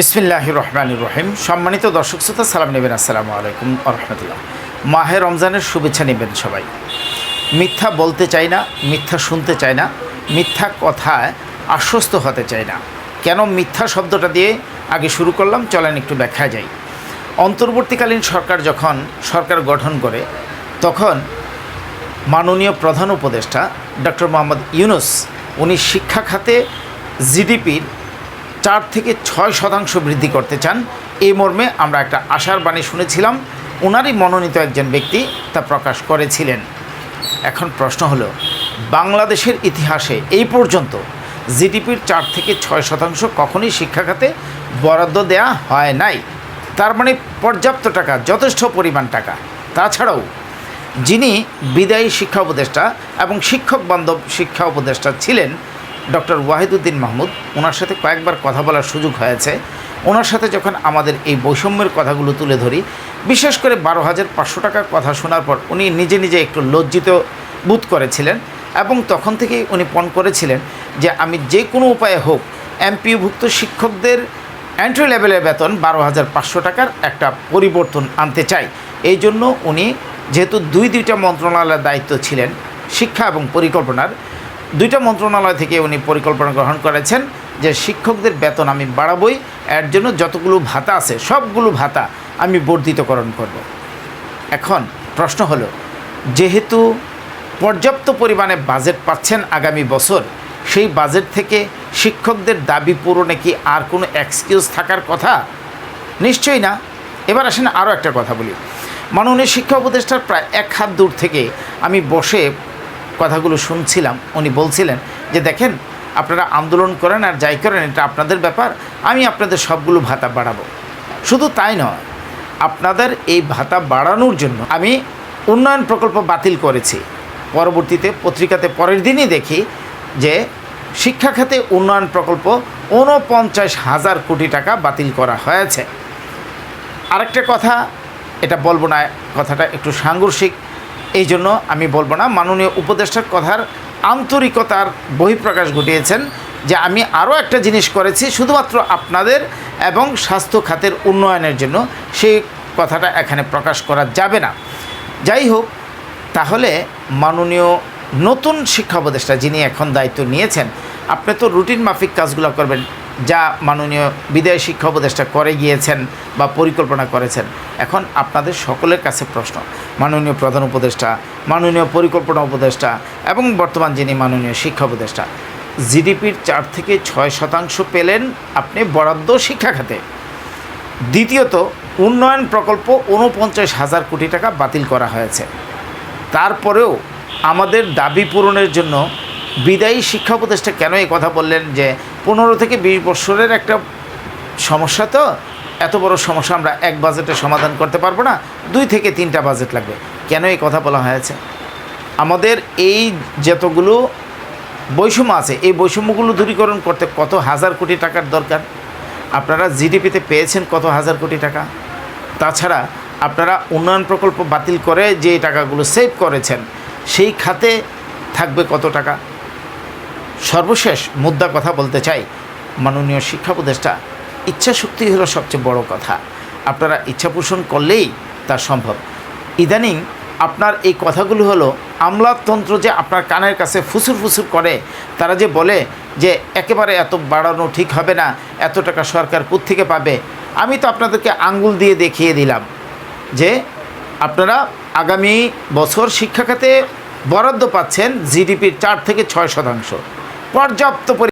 বিসমিল্লাহ রহমান রহিম। সম্মানিত দর্শক শ্রোতা, সালাম নেবেন। আসসালামু আলাইকুম রহমতুল্লাহ। মাহে রমজানের শুভেচ্ছা নেবেন সবাই। মিথ্যা বলতে চাই না, মিথ্যা শুনতে চাই না, মিথ্যা কথায় আশ্বস্ত হতে চাই না। কেন মিথ্যা শব্দটা দিয়ে আগে শুরু করলাম? চলেন একটু ব্যাখ্যা যাই। অন্তর্বর্তীকালীন সরকার যখন সরকার গঠন করে, তখন মাননীয় প্রধান উপদেষ্টা ডক্টর মোহাম্মদ ইউনুস, উনি শিক্ষা খাতে জিডিপির চার থেকে ছয় শতাংশ বৃদ্ধি করতে চান। এই মর্মে আমরা একটা আশার বাণী শুনেছিলাম। ওনারই মনোনীত একজন ব্যক্তি তা প্রকাশ করেছিলেন। এখন প্রশ্ন হলো, বাংলাদেশের ইতিহাসে এই পর্যন্ত জিডিপির চার থেকে ছয় শতাংশ কখনই শিক্ষা খাতে বরাদ্দ দেয়া হয় নাই। তার মানে পর্যাপ্ত টাকা, যথেষ্ট পরিমাণ টাকা। তাছাড়াও, যিনি বিদায়ী শিক্ষা উপদেষ্টা এবং শিক্ষক বান্ধব শিক্ষা উপদেষ্টা ছিলেন ডক্টর ওয়াহিদুদ্দিন মাহমুদ, ওনার সাথে কয়েকবার কথা বলার সুযোগ হয়েছে। ওনার সাথে যখন আমাদের এই বৈষম্যের কথাগুলো তুলে ধরি, বিশেষ করে বারো হাজার পাঁচশো টাকার কথা শোনার পর উনি নিজে নিজে একটু লজ্জিত বোধ করেছিলেন এবং তখন থেকেই উনি পণ করেছিলেন যে আমি যে কোনো উপায়ে হোক এমপিভুক্ত শিক্ষকদের এন্ট্রি লেভেলের বেতন বারো হাজার পাঁচশো টাকার একটা পরিবর্তন আনতে চাই। এই জন্য উনি যেহেতু দুই দুইটা মন্ত্রণালয়ের দায়িত্ব ছিলেন, শিক্ষা এবং পরিকল্পনার দুইটা মন্ত্রণালয় থেকে উনি পরিকল্পনা গ্রহণ করেছেন যে শিক্ষকদের বেতন আমি বাড়াবই, এর জন্য যতগুলো ভাতা আছে, সবগুলো ভাতা আমি বর্ধিতকরণ করব। এখন প্রশ্ন হলো, যেহেতু পর্যাপ্ত পরিমাণে বাজেট পাচ্ছেন আগামী বছর, সেই বাজেট থেকে শিক্ষকদের দাবি পূরণে কি আর কোনো এক্সকিউজ থাকার কথা? নিশ্চয়ই না। এবার আসেন আরও একটা কথা বলি। মাননীয় শিক্ষা উপদেষ্টার প্রায় এক হাত দূর থেকে আমি বসে কথাগুলো শুনছিলাম, উনি বলছিলেন যে, দেখেন, আপনারা আন্দোলন করেন আর যাই করেন, এটা আপনাদের ব্যাপার, আমি আপনাদের সবগুলো ভাতা বাড়াবো। শুধু তাই নয়, আপনাদের এই ভাতা বাড়ানোর জন্য আমি উন্নয়ন প্রকল্প বাতিল করেছি। পরবর্তীতে, পত্রিকাতে পরের দিনই দেখি যে, শিক্ষা খাতে উন্নয়ন প্রকল্প ঊনপঞ্চাশ হাজার কোটি টাকা বাতিল করা হয়েছে। আরেকটা কথা, এটা বলব না, কথাটা একটু সাংঘর্ষিক। এই জন্য আমি বলব না, মাননীয় উপদেষ্টার কথার আন্তরিকতার বহিঃপ্রকাশ ঘটিয়েছেন যে আমি আরও একটা জিনিস করেছি, শুধুমাত্র আপনাদের এবং স্বাস্থ্য খাতের উন্নয়নের জন্য। সেই কথাটা এখানে প্রকাশ করা যাবে না। যাই হোক, তাহলে মাননীয় নতুন শিক্ষা উপদেষ্টা যিনি এখন দায়িত্ব নিয়েছেন, আপনি তো রুটিন মাফিক কাজগুলো করবেন। যা মাননীয় বিদায় শিক্ষা উপদেষ্টা করে গিয়েছেন বা পরিকল্পনা করেছেন। এখন আপনাদের সকলের কাছে প্রশ্ন, মাননীয় প্রধান উপদেষ্টা, মাননীয় পরিকল্পনা উপদেষ্টা এবং বর্তমান যিনি মাননীয় শিক্ষা উপদেষ্টা, জিডিপির চার থেকে ছয় শতাংশ পেলেন আপনি বরাদ্দ শিক্ষা খাতে। দ্বিতীয়ত, উন্নয়ন প্রকল্প ঊনপঞ্চাশ হাজার কোটি টাকা বাতিল করা হয়েছে। তারপরেও আমাদের দাবি পূরণের জন্য বিদায়ী শিক্ষা উপদেষ্টা কেন এই কথা বললেন যে পনেরো থেকে বিশ বছরের একটা সমস্যা তো, এত বড় সমস্যা আমরা এক বাজেটে সমাধান করতে পারব না, দুই থেকে তিনটা বাজেট লাগবে। কেন এই কথা বলা হয়েছে? আমাদের এই যতগুলো বৈষম্য আছে, এই বৈষম্যগুলো দূরীকরণ করতে কত হাজার কোটি টাকার দরকার? আপনারা জিডিপিতে পেয়েছেন কত হাজার কোটি টাকা? তাছাড়া আপনারা উন্নয়ন প্রকল্প বাতিল করে যে টাকাগুলো সেভ করেছেন, সেই খাতে থাকবে কত টাকা? সর্বশেষ মুদ্রা কথা বলতে চাই। মাননীয় শিক্ষা উপদেষ্টা, ইচ্ছা শক্তি হলো সবচেয়ে বড় কথা। আপনারা ইচ্ছা পোষণ করলেই তা সম্ভব। ইদানিং আপনার এই কথাগুলো হলো আমলাতন্ত্র যে আপনার কানের কাছে ফুসুর ফুসুর করে, তারা যে বলে যে একেবারে এত বাড়ানো ঠিক হবে না, এত টাকা সরকার থেকে পাবে, আমি তো আপনাদেরকে আঙ্গুল দিয়ে দেখিয়ে দিলাম যে আপনারা আগামী বছর শিক্ষা খাতে বরাদ্দ পাচ্ছেন জিডিপির চার থেকে ছয় শতাংশ। পর্যাপ্ত পরি-